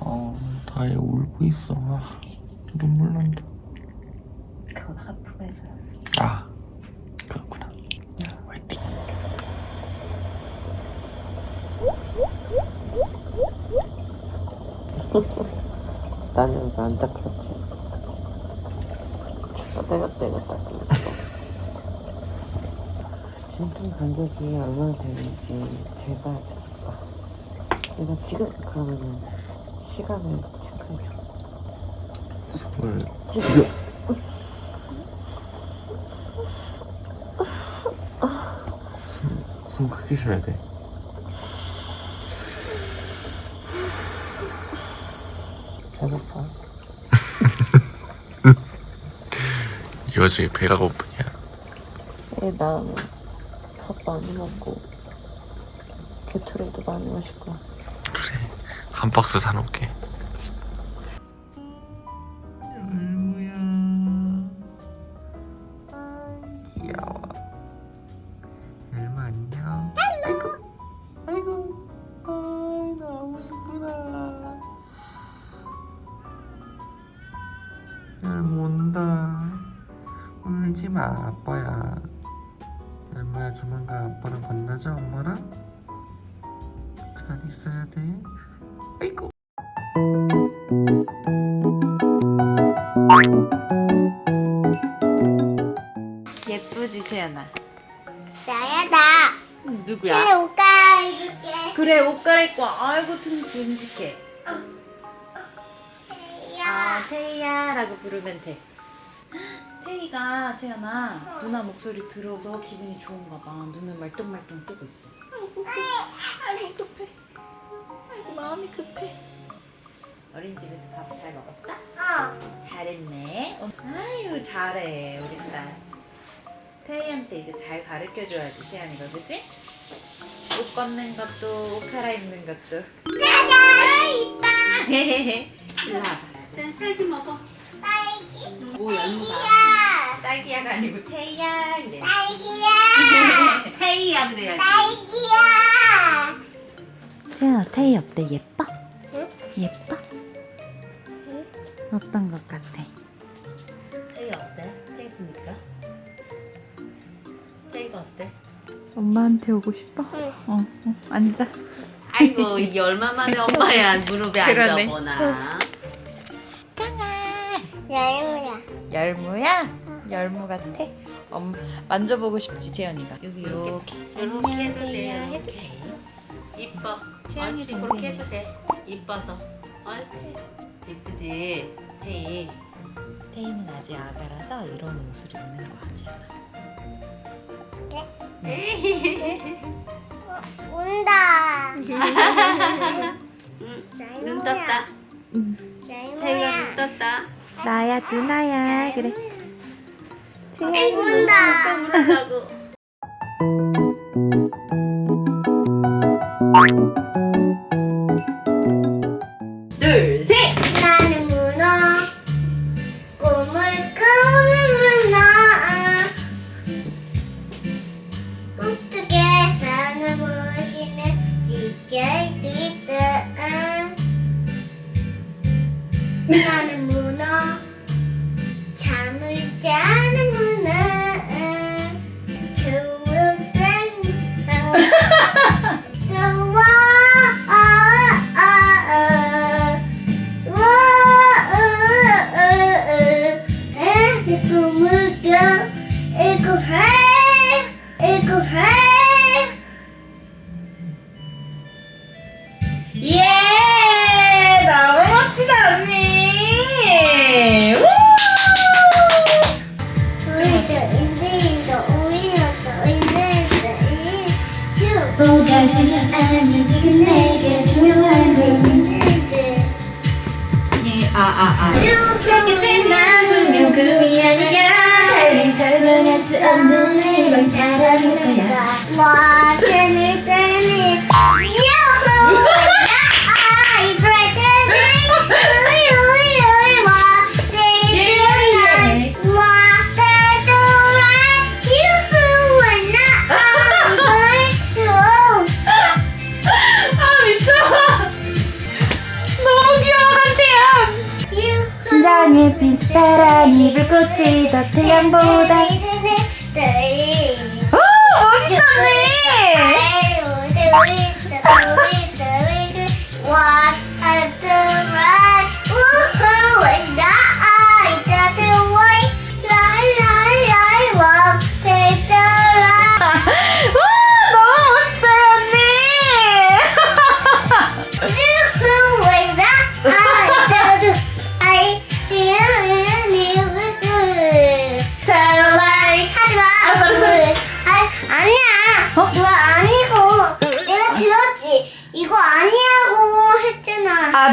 어, 다혜 울고 있어. 아, 눈물 난다. 그건 하품해서요. 아, 그렇구나. 화이팅. 나는 안 닦았지. 내가 내가 닦은 거. 진통 간격이 얼마나 되는지 잘 봐야겠어. 내가 지금 그러면은 시간을 체크해줘. 숨을 지금. 숨, 숨 크게 쉬어야 돼. 배고파. 이 와중에 배가 고프냐? 애 나는 밥 많이 먹고 개토레도 많이 마시고 그래. 한 박스 사놓을게 예쁘지 재현아? 나야 나. 누구야? 친해 옷 갈아입을게. 그래 옷 갈아입고 아이고 등 듬직해. 아 태희야라고 부르면 돼. 태희가 재현아 누나 목소리 들어서 기분이 좋은가 봐. 눈을 말똥말똥 뜨고 있어. 아이고 급해. 아이고 마음이 급해 어린이집에서 밥 잘 먹었어? 어. 잘했네. 어, 아유 잘해 우리 딸. 태희한테 이제 잘 가르쳐 줘야지 세연이가 그지? 옷 걷는 것도 옷 갈아입는 것도. 짜잔! 이빠. 일로 와봐. 딸기 먹어. 딸기. 봐. 야. 딸기야가 아니고 태희야 그래. 딸기야. 태희야 그래야지. 딸기야. 세연아 태희 어때 예뻐? 예뻐? 어떤 것 같아? 태희 어때? 태희 보니까? 태희가 어때? 엄마한테 오고 싶어? 응. 어, 어, 앉아. 아이고 이게 얼마 만에 엄마야 무릎에 그러네. 앉아보나 열무야. 열무야? 열무 같아? 엄 만져보고 싶지 재현이가 여기 이렇게 이렇게 해도 돼요 해도 돼 이뻐 채연이 옳지. 그렇게 해도 돼 이뻐서 옳지 이쁘지 헤이 태희는 아직 아가라서 이런 옷을 입는 거야 재현아. 운다. 눈 떴다. 태희가 눈 떴다. 나야 누나야. 그래. 운다. 울으라고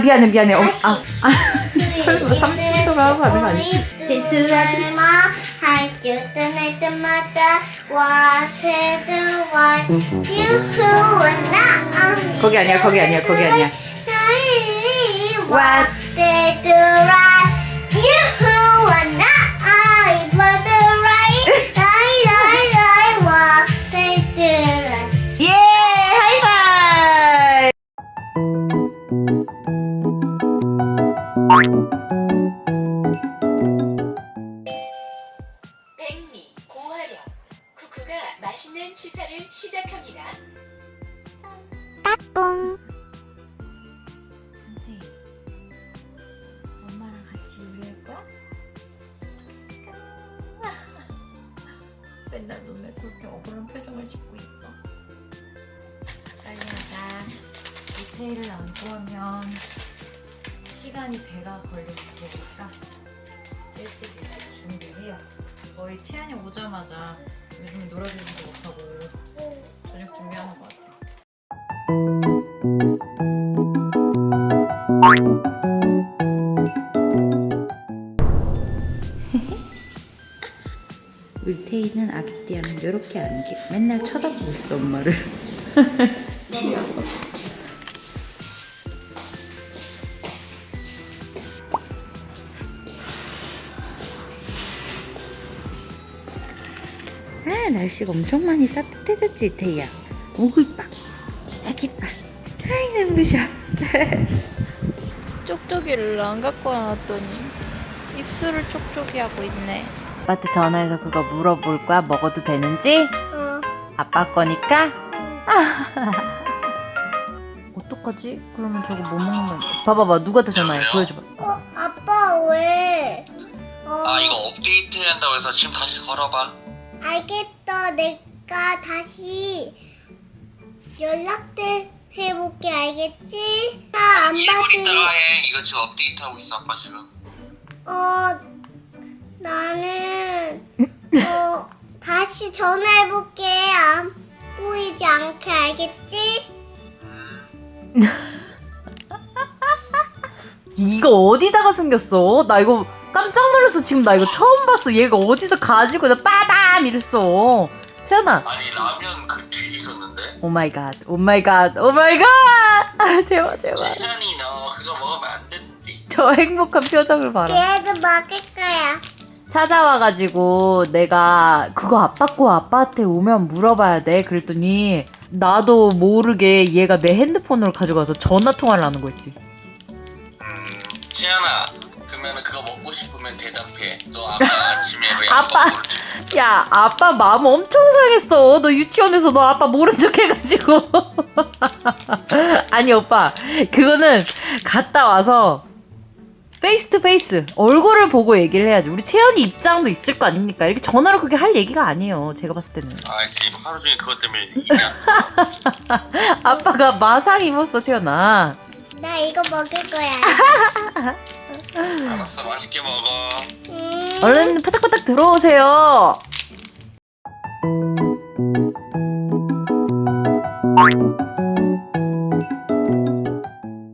미안해 미안해 어. 아, 아. 설마 30분 동안 하고 가는 거 아니지? 질투하지 마. 할줄 떠날 때마다 와 새들 와 유후와 나. 거기 아니야 거기 아니야 거기 와 나. 백미, 고화력, 쿠쿠가 맛있는 취사를 시작합니다. 엄마랑 같이 요리할 거야? 맨날 눈에 그렇게 억울한 표정을 짓고 있어. 빨리 하자. 디테일을 안 구하면 시간이 배가 걸릴 테니까 일찍 일찍 준비해요. 거의 치안이 오자마자 요즘에 놀아주지도 못하고 저녁 준비하는 것 같아. 우리 태희는 아기띠하면 이렇게 안기 맨날 쳐다보고 있어 엄마를 날씨가 엄청 많이 따뜻해졌지 태희야. 오구 이뻐 아기 이뻐 아이 눈부셔 쪽쪽이를 안 갖고 와놨더니 입술을 쪽쪽이 하고 있네. 아빠한테 전화해서 그거 물어볼 거야? 먹어도 되는지? 어. 아빠 거니까? 어떡하지? 그러면 저거 못 먹는 봐봐봐. 누구한테 전화해? 보여줘봐. 어 아빠 왜? 어. 아 이거 업데이트 한다고 해서 지금 다시 걸어봐 알겠어. 내가 다시 연락돼 해볼게. 알겠지? 나 안 1분 있다가 받으면 해 이거 지금 업데이트 하고 있어 아빠 지금 어 나는 어 다시 전화해 볼게. 안 보이지 않게 알겠지? 이거 어디다가 숨겼어? 나 이거 깜짝 놀랐어 지금 나 이거 처음 봤어 얘가 어디서 가지고 나 빠 밤 이랬어. 태연아. 아니 라면 그 뒤에 있었는데? 오 마이 갓 오 마이 갓 오 마이 갓! 아 제발 제발 시간이 너 그거 먹으면 안 되는데 저 행복한 표정을 봐라. 얘도 먹을 거야. 찾아와가지고 내가 그거 아빠 거 아빠한테 오면 물어봐야 돼. 그랬더니 나도 모르게 얘가 내 핸드폰으로 가져가서 전화 통화를 하는 거였지 태연아 그러면 그거 먹고 싶으면 대답해. 너 아까 아침에 왜 아빠. 아빠? 야 아빠 마음 엄청 상했어. 너 유치원에서 너 아빠 모른 척 해가지고. 아니 오빠. 그거는 갔다 와서 페이스 투 페이스 얼굴을 보고 얘기를 해야지. 우리 채연이 입장도 있을 거 아닙니까? 이렇게 전화로 그게 할 얘기가 아니에요 제가 봤을 때는. 아이씨 하루 종일 그것 때문에 안 아빠가 마상 입었어 채연아. 나 이거 먹을 거야. 알았어 맛있게 먹어 음. 얼른 파닥파닥 들어오세요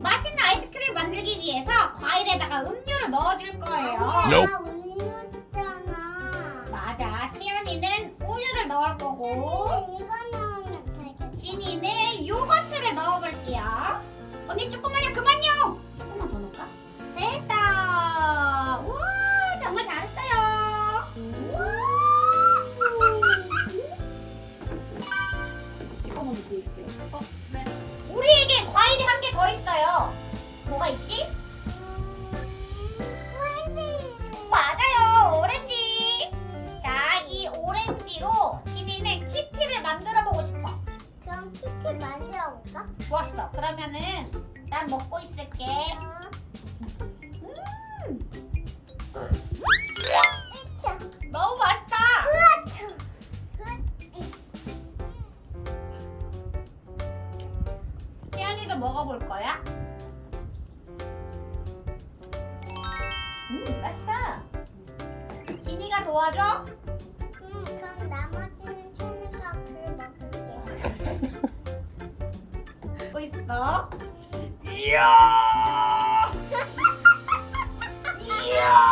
맛있는 아이스크림 만들기 위해서 과일에다가 음료를 넣어줄 거예요. 나 우유잖아. 맞아. 치현이는 우유를 넣을 거고, 이거 넣으면 되겠다. 진이는 요거트를 넣어볼게요. 언니 조금만요. 그만요. 조금만 더 넣을까? 됐다. 볼까? 좋았어. 그러면은 난 먹고 있을게. 으차. 너무 맛있다. 으차. 태연이도 먹어볼 거야? 음, 맛있다. 진이가 도와줘? 있어. 태연아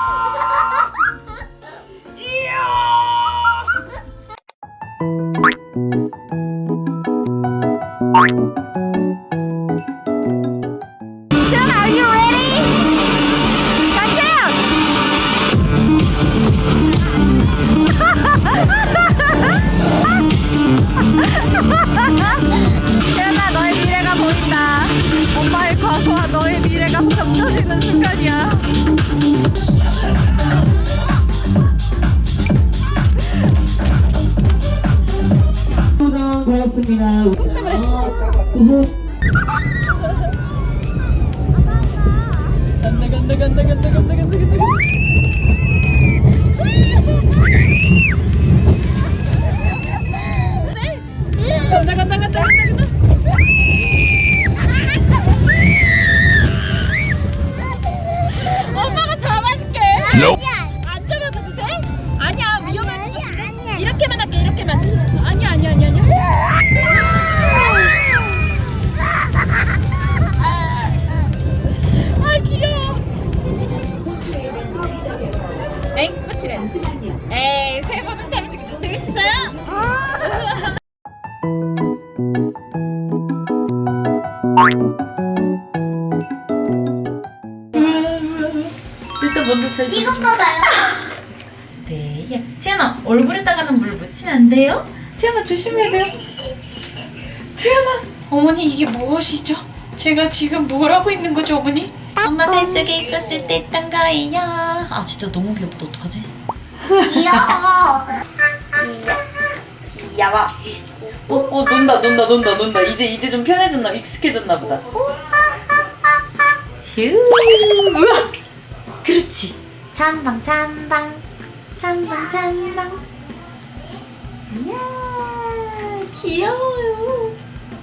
에이 세 번은 타면서 재밌었어요? 일단 먼저 잘 좀. 이거 봐봐요. 네, 야, 채연아 얼굴에다가는 물 묻히면 안 돼요? 채연아 조심해야 돼요. 채연아, 어머니 이게 무엇이죠? 제가 지금 뭘 하고 있는 거죠, 어머니? 엄마 뱃속에 있었을 때 있던 거예요. 아 진짜 너무 귀엽다. 어떡하지? 귀여워. 귀여워. 어, 어 논다, 논다, 논다, 논다. 이제 이제 좀 편해졌나, 익숙해졌나 보다. 휴, 우와, 그렇지. 찬방, 찬방, 찬방, 찬방. 이야, 귀여워요.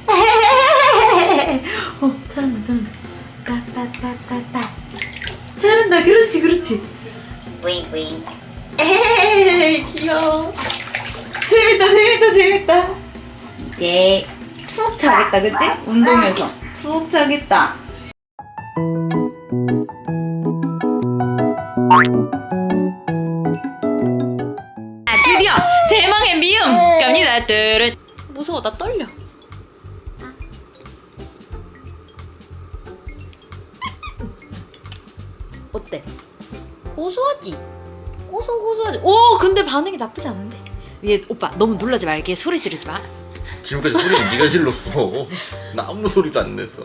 어, 잘한다, 잘한다. 빠빠빠빠빠. 잘한다, 그렇지, 그렇지. 뿌잉 뿌잉. 에이, 귀여워. 재밌다, 재밌다, 재밌다. 이제 푹 자겠다, 그치? 운동해서 푹 자겠다. 아, 드디어 대망의 미음 갑니다. 뚜른. 무서워, 나 떨려. 어때? 고소하지? 고소고소하지? 오, 근데 반응이 나쁘지 않은데? 얘 오빠 너무 놀라지 말게 소리 지르지 마. 지금까지 소리 네가 질렀어. 나 아무 소리도 안 냈어.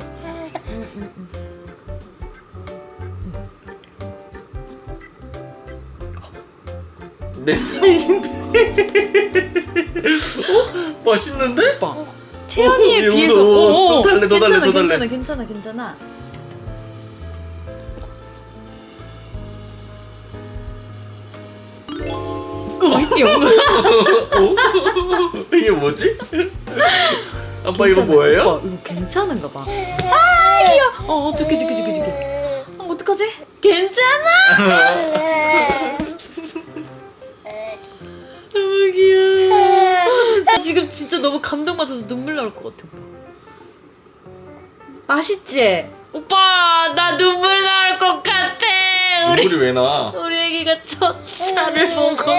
내 스타일인데. 어? 맛있는데? 오빠. 채연이에 어, 비해서 무서워. 오, 오, 더 달래, 더 괜찮아, 달래, 더 달래. 괜찮아, 괜찮아, 괜찮아. 어이띠 어? 이게 뭐지? 아빠 이거 뭐예요? 오빠 이거 괜찮은가 봐. 아 귀여워. 어 어떡해 저기 저기 저기. 어 어떡하지? 괜찮아? 너무 귀여워. 나 지금 진짜 너무 감동받아서 눈물 나올 것 같아. 오빠. 맛있지? 오빠 나 눈물 나올 것 같아. 우리 눈물이 왜 나? 우리 애기가 첫 살을 먹어서.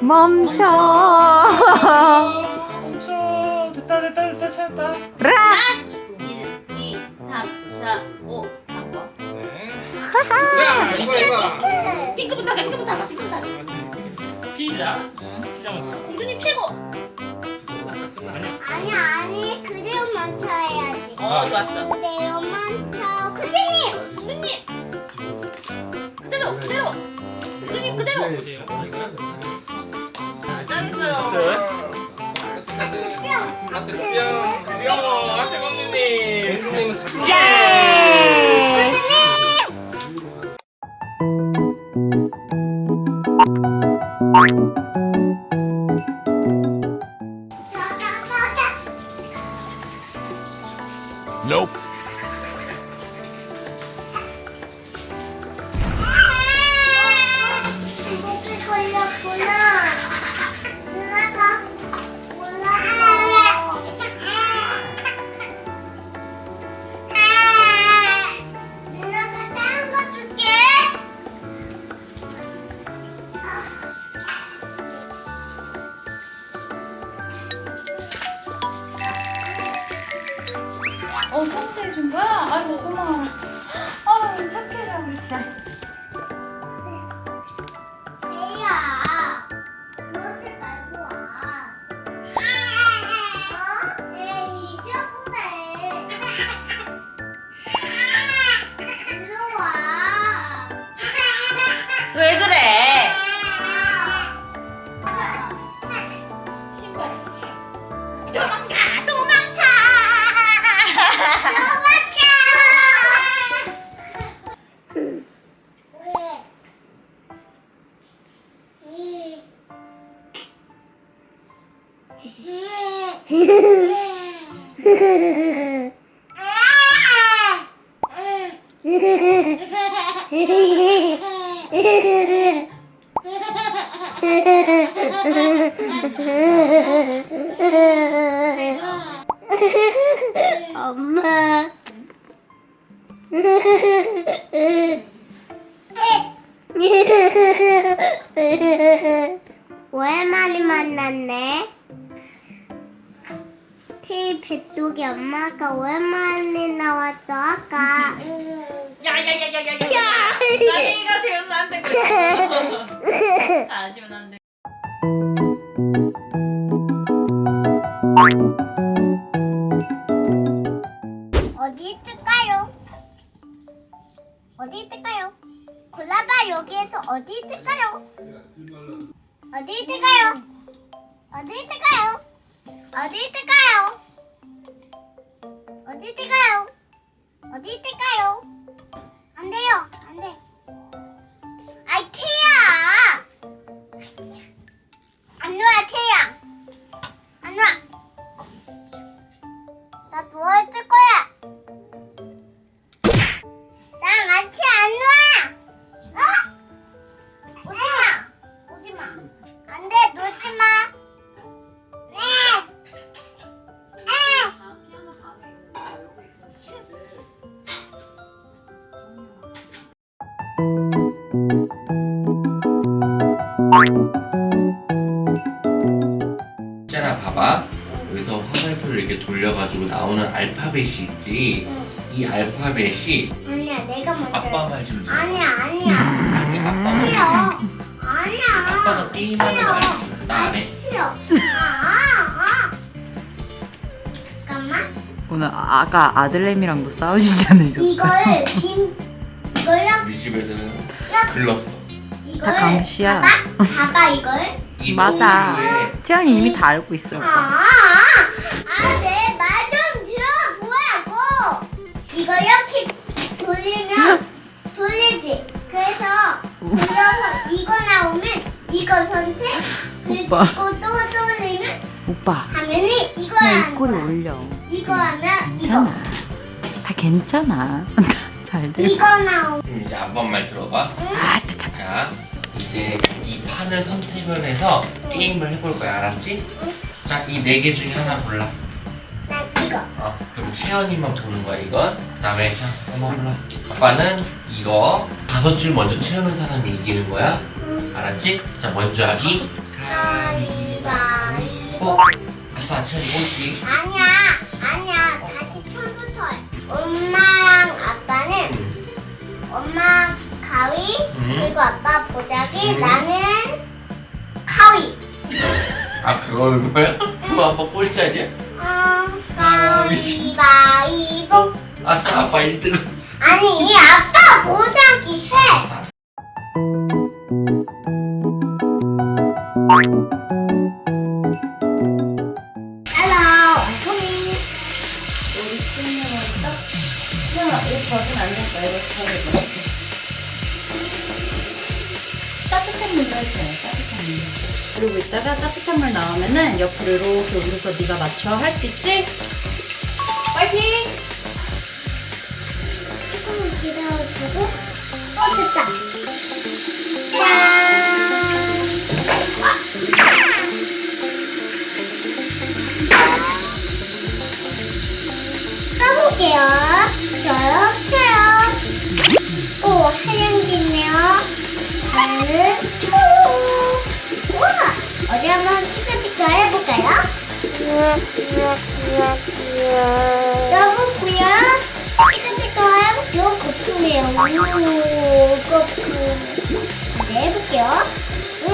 멈춰. 멈춰. 자 이거 이거. 핑크부터 가, 핑크부터 가, 핑크부터 가. 핑. 피자. 피자 먹자. 공주님 최고. 아니 아니 그대로 먼저 해야지. 어 좋았어. 그대로 먼저 그대님. 공주님. 그대로 그대로. 공주님 그대로. 잘했어요. 하트 뿅. 귀여워. 하트 감독님. 감독님은 다 예. Hehehehe 그래. 아 있잖아 봐봐 여기서 화살표를 이렇게 돌려가지고 나오는 알파벳이 있지 이 알파벳이 아니야, 내가 먼저. 아빠 말좀 들어 아니야, 아니야. 아니 아빠 싫어. 아니야. 아빠가 게임하는 거 알지 나 아, 안 해. 싫어. 아, 아. 잠깐만. 오늘 아- 아까 아들내미랑도 싸우시지 않으셨어요? 이걸 빔 이걸요? 우리 집에서는 글렀어 이걸 다 강시야. 봐봐, 봐봐 이걸. 이 맞아. 채연이 이미 다 알고 있어. 아, 아, 내 말 좀 들어보라고. 이거 이렇게 돌리면 돌리지. 그래서 돌려서 이거 나오면 이거 선택. 그리고 오빠. 또 돌리면 오빠, 화면이 이거 그냥 하는 입꼬리 거야. 올려. 이거 하면 괜찮아. 다 괜찮아. 잘 이거. 될. 이거 나오면 음, 이제 아빠 말 들어봐 아, 참. 자 이제 이 판을 선택을 해서 게임을 해볼 거야 알았지? 자 이 네 개 중에 하나 골라 난 이거. 어, 그럼 채연이만 보는 거야 이건 그 다음에 자 한번 골라 아빠는 이거 다섯 줄 먼저 채우는 사람이 이기는 거야 알았지? 자 먼저 하기 가위바위보. 어? 아빠 채연이 꼴찌 아니야, 아니야. 다시 처음부터 해. 엄마랑 아빠는 엄마 가위 음. 그리고 아빠 보자기 나는 카우 그거 이거야? 그거 아빠 꼴찌 아니야? 어, 가위바위보. 아까 아빠 1등 아니, 아빠 보자기 해. 따뜻한 물 나오면은 옆으로 이렇게 올려서 네가 맞춰 할 수 있지? 파이팅! 조금만 기다려주고. 어, 됐다. 한번 치카치카 해볼까요? 여보고요. 치카치카 해볼게요. 거품이에요. 오, 거품. 이제 해볼게요. 응.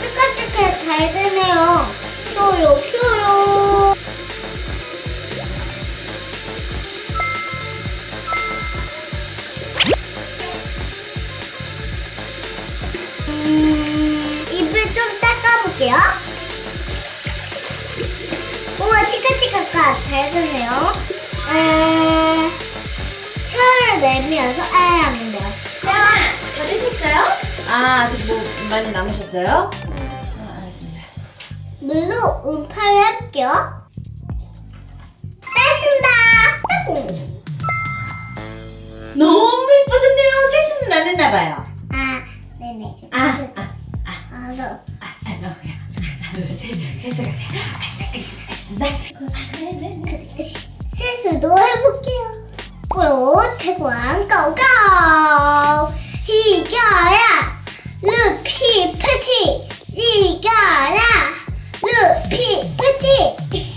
치카치카 잘 되네요. 펴요, 펴 치카치카가 잘 되네요. 에, 혀를 내밀어서 아야 안 돼요. 다 드셨어요? 아 아직 뭐 많이 남으셨어요? 아 알겠습니다 물로 음파를 해볼게요. 됐습니다. 너무 예뻐졌네요 세수는 안 했나봐요 아, 네네. 아, 아, 아, 너. 아, 아, 너, 야, 하나, 둘, 셋, 세수가 돼. 아, 알겠습니다, 알겠습니다. 아, 네. 세수도 해볼게요. 뽀요 태광 고고. 이겨라. 루피 패티 이겨라. 루피 패티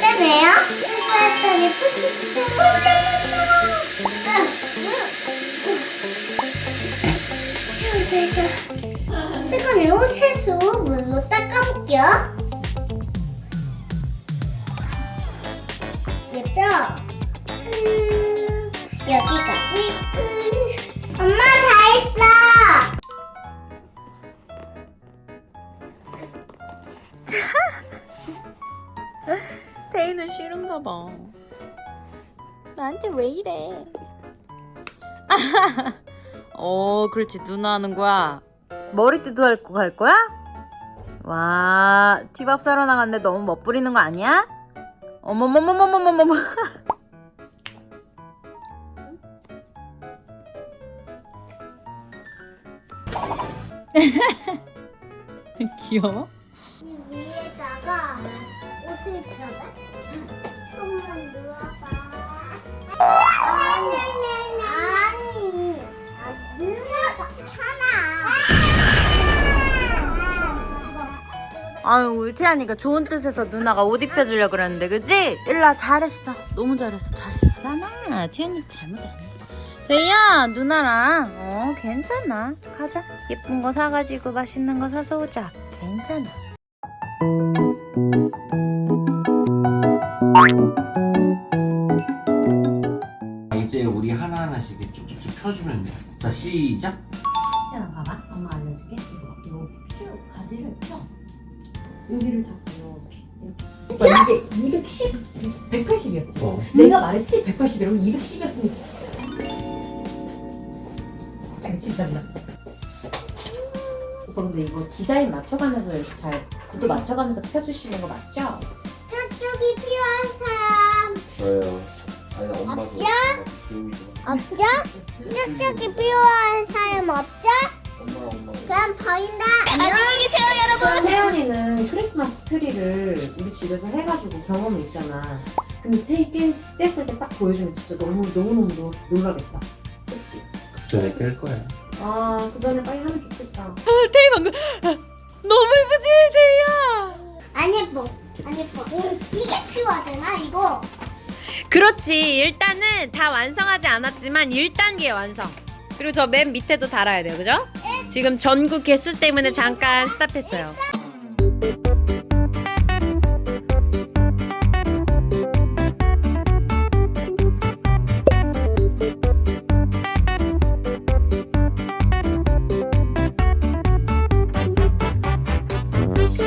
잘 되네요. 했더니 푸치푸치 세수 물로 닦아볼게요. 됐죠? 음, 여기까지 끝. 엄마 나한테 왜 이래? 어, 그렇지. 누나 하는 거야. 머리띠도 할거 갈 거야? 와, 티밥 사러 나갔는데 너무 멋부리는 거 아니야? 어머머머머머머머머. 귀여워? 아니, 아. 괜찮아. 아유 울지하니까 좋은 뜻에서 누나가 옷 입혀주려고 그랬는데 그지? 일라 잘했어 너무 잘했어 잘했어 잖아 채연이 잘못 안 해. 제이야 누나랑 어 괜찮아 가자 예쁜 거 사가지고 맛있는 거 사서 오자 괜찮아 자 시작. 자, 봐봐. 엄마 알려줄게. 이거, 이거 펴, 가지를 펴. 여기를 잡고 이렇게. 오빠 이게 210, 180이었지. 어. 내가 말했지 180이라고 210이었으니까. 잠시만요. 오빠 근데 이거 디자인 맞춰가면서 이렇게 잘 구도 맞춰가면서 펴주시는 거 맞죠? 저쪽이 필요한 사람 저요. 아니 엄마도 없죠? 없죠? 저쪽이 필요한 사람 없죠? 엄마 엄마. 그럼 버린다. 안녕히 계세요, 여러분. 세연이는 크리스마스 트리를 우리 집에서 해가지고 경험이 있잖아. 근데 테이 깨, 뗐을 때 딱 보여주면 진짜 너무 너무 너무 놀- 놀라겠다. 그치? 그 전에 깰 거야. 아, 그 전에 빨리 하면 좋겠다. 태희 방금 너무 예쁘지 태희야. 안 예뻐. 안 예뻐. 이게 필요하잖아, 이거. 그렇지. 일단은 다 완성하지 않았지만 1단계 완성. 그리고 저 맨 밑에도 달아야 돼요. 그죠? 지금 전국 개수 때문에 잠깐 스탑했어요